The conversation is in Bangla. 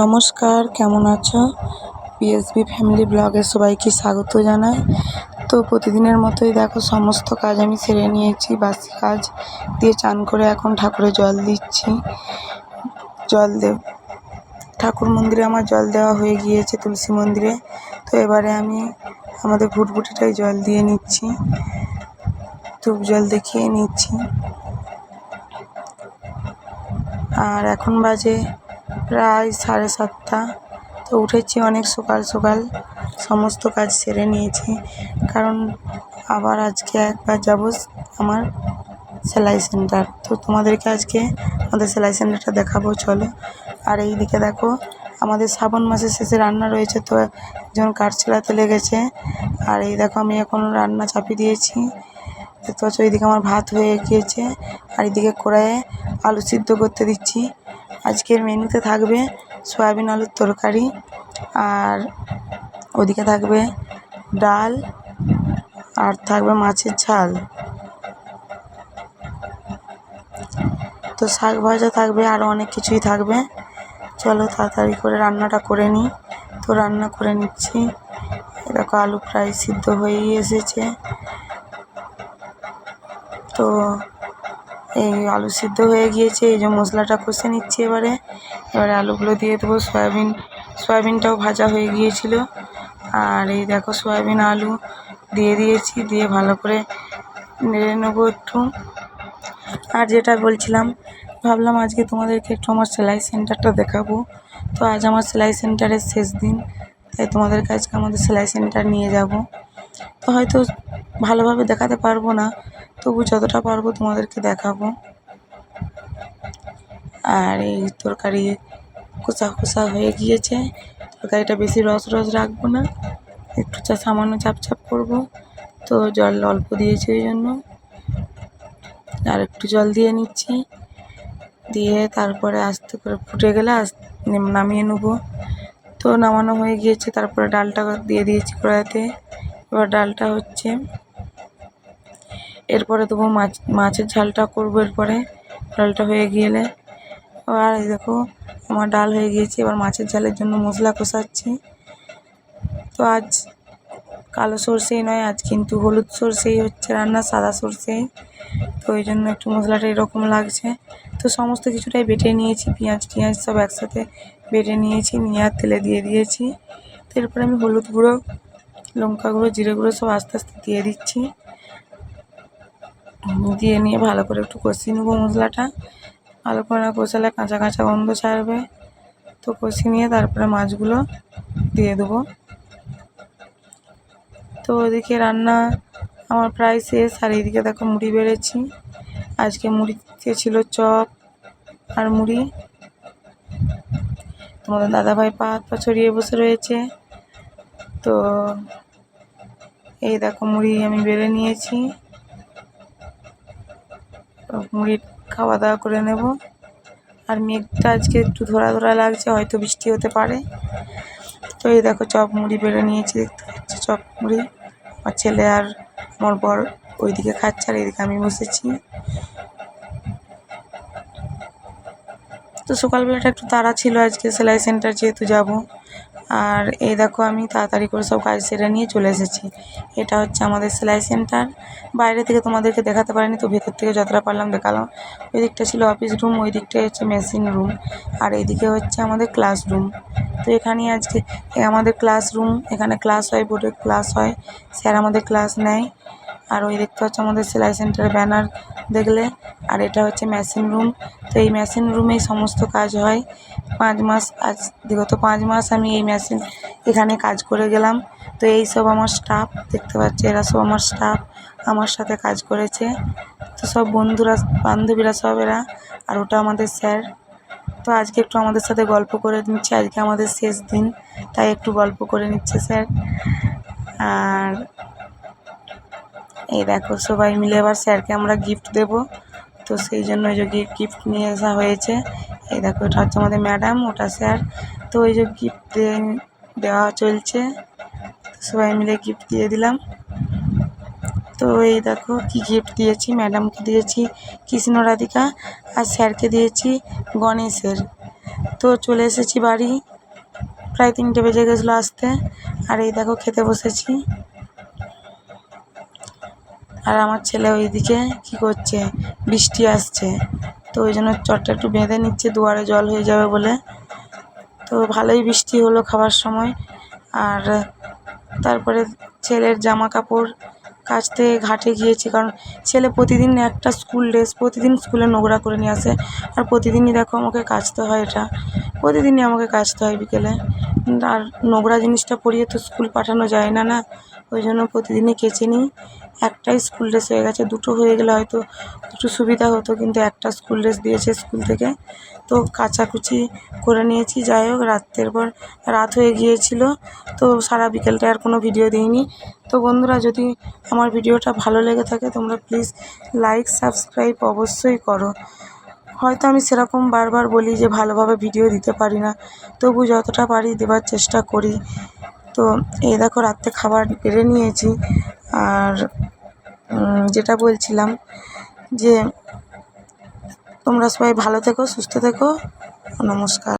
নমস্কার, কেমন আছো? পিএসবি ফ্যামিলি ব্লগে সবাইকে স্বাগত জানাই। তো প্রতিদিনের মতোই দেখো, সমস্ত কাজ আমি সেরে নিয়েছি, বাসি কাজ দিয়ে চান করে এখন ঠাকুরে জল দিচ্ছি। জল দেব ঠাকুর মন্দিরে আমার জল দেওয়া হয়ে গিয়েছে তুলসী মন্দিরে। তো এবারে আমি আমাদের ভুটভুটিটাই জল দিয়ে নিচ্ছি। ধূপ জল দেখিয়ে নিচ্ছি। আর এখন বাজে প্রায় সাড়ে সাতটা। তো উঠেছি অনেক সকাল সকাল। সমস্ত কাজ সেরে নিয়েছি। কারণ আবার আজকে একবার যাব আমার সেলাই সেন্টার। তো তোমাদেরকে আজকে আমাদের সেলাই সেন্টারটা দেখাবো, চলো। আর এই দিকে দেখো, আমাদের শ্রাবণ মাসের শেষে রান্না রয়েছে, তো একজন কাঠ ছেলাতে লেগেছে। আর এই দেখো, আমি এখন রান্না চাপিয়ে দিয়েছি। দেখতে পাচ্ছ, এইদিকে আমার ভাত হয়ে গিয়েছে। আর এইদিকে কড়াইয়ে আলু সিদ্ধ করতে দিচ্ছি। আজকের মেনুতে থাকবে সয়াবিন আলুর তরকারি আর ওদিকে থাকবে ডাল আর থাকবে মাছের ঝাল। তো শাক ভাজা থাকবে আরও অনেক কিছুই থাকবে। চলো তাড়াতাড়ি করে রান্নাটা করে নিই। তো রান্না করে নিচ্ছি। দেখো আলু প্রায় সিদ্ধ হয়েই এসেছে। তো এই আলু সিদ্ধ হয়ে গিয়েছে, এই যে মশলাটা কষে নিচ্ছি এবারে। এবারে আলুগুলো দিয়ে দেবো সয়াবিন। সয়াবিনটাও ভাজা হয়ে গিয়েছিল। আর এই দেখো সয়াবিন আলু দিয়ে দিয়েছি, দিয়ে ভালো করে নেড়ে নেব একটু। আর যেটা বলছিলাম, ভাবলাম আজকে তোমাদেরকে একটু আমার সেলাই সেন্টারটা দেখাবো। তো আজ আমার সেলাই সেন্টারের শেষ দিন, তাই তোমাদের কাছকে আমাদের সেলাই সেন্টার নিয়ে যাব। তো হয়তো ভালোভাবে দেখাতে পারব না তবু যতটা পারব তোমাদেরকে দেখাবো। আর এই তরকারি কষা কষা হয়ে গিয়েছে। তরকারিটা বেশি রস রস রাখব না। একটু চা সামান্য চাপ চাপ করব। তো জল অল্প দিয়েছি ওই জন্য। আর একটু জল দিয়ে নিচ্ছি। দিয়ে তারপরে আস্তে করে ফুটে গেলে নামিয়ে নেব। তো নামানো হয়ে গিয়েছে। তারপরে ডালটা দিয়ে দিয়েছি কড়াইতে। এবার ডালটা হচ্ছে এরপরে দেবো মাছ, মাছের ঝালটা করব এরপরে। ডালটা হয়ে গেলে। আর দেখো, আমার ডাল হয়ে গিয়েছে। এবার মাছের ঝালের জন্য মশলা কষাচ্ছি। তো আজ কালো সর্ষেই নয়, আজ কিন্তু হলুদ সর্ষেই হচ্ছে রান্না, সাদা সর্ষেই। তো ওই জন্য একটু মশলাটা এরকম লাগছে। তো সমস্ত কিছুটাই বেটে নিয়েছি, পেঁয়াজ টিয়াজ সব একসাথে বেটে নিয়েছি, নিয়ে আর তেলে দিয়ে দিয়েছি। তো এরপরে আমি হলুদ গুঁড়ো, লঙ্কা গুঁড়ো, জিরে গুঁড়ো সব আস্তে আস্তে দিয়ে দিচ্ছি। দিয়ে নিয়ে ভালো করে একটু কষিয়ে নেব মশলাটা। ভালো করে কষালে কাঁচা কাঁচা গন্ধ ছাড়বে। তো কষিয়ে নিয়ে তারপরে মাছগুলো দিয়ে দেবো। তো ওদিকে রান্না আমার প্রায় শেষ, আর এইদিকে দেখো মুড়ি বেড়েছি। আজকে মুড়িতে ছিল চপ আর মুড়ি। তোমাদের দাদাভাই পা হাত পা ছড়িয়ে বসে রয়েছে। তো এই দেখো মুড়ি আমি বেড়ে নিয়েছি। মুড়ি খাওয়া দাওয়া করে নেব। আর মেঘটা আজকে একটু ধরা ধরা লাগছে, হয়তো বৃষ্টি হতে পারে। তো এই দেখো চপ মুড়ি বেড়ে নিয়েছি, দেখতে পাচ্ছি চপ মুড়ি। আমার ছেলে আর আমার বর ওইদিকে খাচ্ছে আর এইদিকে আমি বসেছি। তো সকালবেলাটা একটু তাড়া ছিল আজকে, সেলাই সেন্টার যেহেতু যাব। আর এই দেখো আমি তাড়াতাড়ি করে সব কাজ সেরে নিয়ে চলে এসেছি। এটা হচ্ছে আমাদের সেলাই সেন্টার। বাইরে থেকে তোমাদেরকে দেখাতে পারিনি, তো ভেতর থেকে যতটা পারলাম দেখালাম। ওই দিকটা ছিল অফিস রুম ওই দিকটাই হচ্ছে মেশিন রুম আর এইদিকে হচ্ছে আমাদের ক্লাসরুম তো এখানেই আজকে আমাদের ক্লাসরুম এখানে ক্লাস হয় বোর্ডে ক্লাস হয়। স্যার আমাদের ক্লাস নেয়। আর ওই দেখতে হচ্ছে আমাদের সেলাই সেন্টারের ব্যানার দেখলে। আর এটা হচ্ছে মেশিন রুম তো এই মেশিন রুমেই সমস্ত কাজ হয়। পাঁচ মাস, আজ বিগত পাঁচ মাস আমি এই মেশিন এখানে কাজ করে গেলাম। তো এই সব আমার স্টাফ দেখতে পাচ্ছি এরা সব আমার স্টাফ আমার সাথে কাজ করেছে। তো সব বন্ধুরা, বান্ধবীরা সব এরা, আর ওটা আমাদের স্যার। তো আজকে একটু আমাদের সাথে গল্প করে নিচ্ছে, আজকে আমাদের শেষ দিন, তাই একটু গল্প করে নিচ্ছে স্যার। আর এই দেখো, সবাই মিলে এবার স্যারকে আমরা গিফট দেব। তো সেই জন্য ওই যে গিফট নিয়ে আসা হয়েছে। এই দেখো, এটা হচ্ছে আমাদের ম্যাডাম ওটা স্যার। তো ওই যে গিফট দেওয়া চলছে। সবাই মিলে গিফট দিয়ে দিলাম। তো এই দেখো, কি গিফট দিয়েছি? ম্যাডামকে দিয়েছি কৃষ্ণ রাধিকা আর স্যারকে দিয়েছি গণেশের। তো চলে এসেছি বাড়ি। প্রায় তিনটে বেজে গেছিল আসতে। আর এই দেখো, খেতে বসেছি। আর আমার ছেলে ওইদিকে কী করছে? বৃষ্টি আসছে। তো ওই জন্য চটটা একটু বেঁধে নিচ্ছে, দুয়ারে জল হয়ে যাবে বলে। তো ভালোই বৃষ্টি হলো খাবার সময়। আর তারপরে ছেলের জামা কাপড় কাচতে ঘাটে গিয়েছি, কারণ ছেলে প্রতিদিন একটা স্কুল ড্রেস, প্রতিদিন স্কুলে নোংরা করে নিয়ে আসে। আর প্রতিদিনই দেখো আমাকে কাচতে হয় এটা। প্রতিদিনই আমাকে কাচতে হয় বিকেলে। আর নোংরা জিনিসটা পরিয়ে তো স্কুল পাঠানো যায় না না? ওই জন্য প্রতিদিনই কেচে নিই। একটাই স্কুল ড্রেস হয়ে গেছে, দুটো হয়ে গেলে হয়তো একটু সুবিধা হতো, কিন্তু একটা স্কুল ড্রেস দিয়েছে স্কুল থেকে। তো কাচাকুচি করে নিয়েছি, যাই হোক, রাত্রের পর রাত হয়ে গিয়েছিল, তো সারা বিকেলটা আর কোনো ভিডিও দিইনি। তো বন্ধুরা, যদি আমার ভিডিওটা ভালো লেগে থাকে, তোমরা প্লিজ লাইক সাবস্ক্রাইব অবশ্যই করো। হয়তো আমি সেরকম বারবার বলি যে, ভালোভাবে ভিডিও দিতে পারি না। তবু যতটা পারি দেবার চেষ্টা করি। তো এই দেখো রাত্রে খাবার বেড়ে নিয়েছি আর যেটা বলছিলাম যে তোমরা সবাই ভালো থেকো, সুস্থ থেকো, নমস্কার।